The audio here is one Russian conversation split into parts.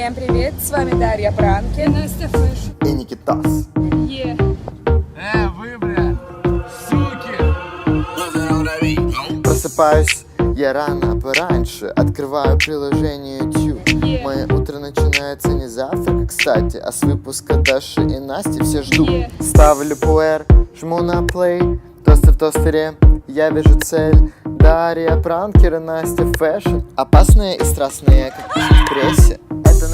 Всем привет, с вами Дарья Пранки. Настя Фэш. и Никитас. Е. Э, вы, бля, суки! Просыпаюсь я рано пораньше, открываю приложение YouTube. Yeah. Мое утро начинается не с завтрака, кстати, а с выпуска Даши и Насти все ждут. Yeah. Ставлю пуэр, жму на плей, тосты в тостере, я вижу цель. Дарья Пранкер и Настя Фэшн Опасные и страстные, как в прессе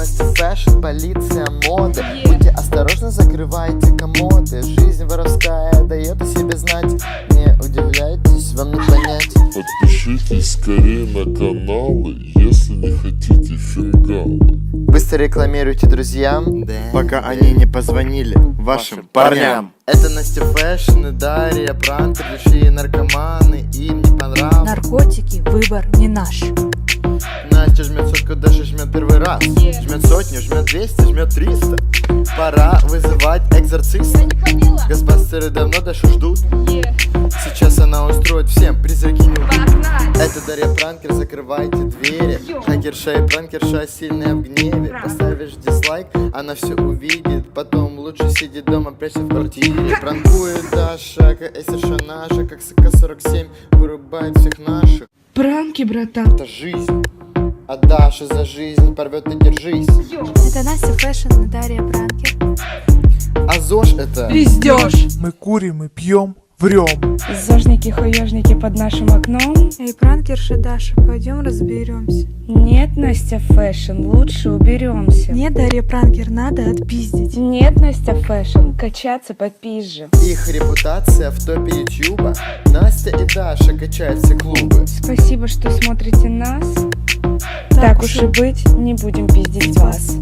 Это Настя Фэшн, полиция моды. Будьте осторожны, закрывайте комоды Жизнь воровская дает о себе знать Не удивляйтесь, вам не понять Подпишитесь скорее на каналы, если не хотите фингалы. Быстро рекламируйте друзьям Пока они не позвонили вашим парням. Это Настя Фэшн и Дарья Пранкер Большие наркоманы, им не понравилось Наркотики – выбор не наш. Настя жмет сотку, даже жмет первый раз. Жмет сотню, жмет 200, жмет 300 Пора вызывать экзорциста. Госбастеры давно Дашу ждут. Сейчас она устроит всем призраки не. Это Дарья Пранкер, закрывайте двери. Хакерша и пранкерша сильная в гневе. Поставишь дизлайк, она все увидит Потом лучше сидеть дома, прячься в квартире Пранкует Даша, КСРШ наша Как СК-47 вырубает всех наших Пранки, братан. Это жизнь А Даша за жизнь порвет и держись Это Настя Фэшн и Дарья Пранкер. А ЗОЖ это Пиздешь. Мы курим и пьем, врем. Зожники-хуёжники под нашим окном. Эй, пранкерша Даша, пойдем разберемся. Нет, Настя Фэшн, лучше уберемся. Нет, Дарья Пранкер, надо отпиздить. Нет, Настя Фэшн, качаться попизже. Их репутация в топе Ютуба Настя и Даша качают все клубы Спасибо, что смотрите нас. Так уж и быть, не будем пиздить вас.